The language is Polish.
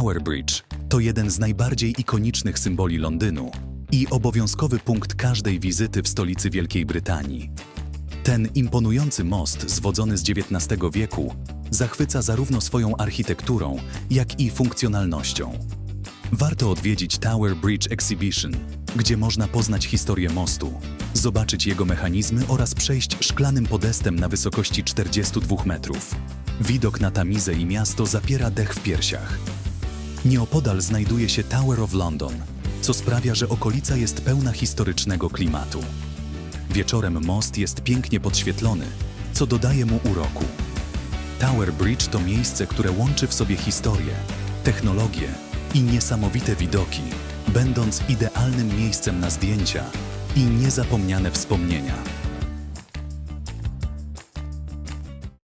Tower Bridge to jeden z najbardziej ikonicznych symboli Londynu i obowiązkowy punkt każdej wizyty w stolicy Wielkiej Brytanii. Ten imponujący most, zwodzony z XIX wieku, zachwyca zarówno swoją architekturą, jak i funkcjonalnością. Warto odwiedzić Tower Bridge Exhibition, gdzie można poznać historię mostu, zobaczyć jego mechanizmy oraz przejść szklanym podestem na wysokości 42 metrów. Widok na Tamizę i miasto zapiera dech w piersiach. Nieopodal znajduje się Tower of London, co sprawia, że okolica jest pełna historycznego klimatu. Wieczorem most jest pięknie podświetlony, co dodaje mu uroku. Tower Bridge to miejsce, które łączy w sobie historię, technologię i niesamowite widoki, będąc idealnym miejscem na zdjęcia i niezapomniane wspomnienia.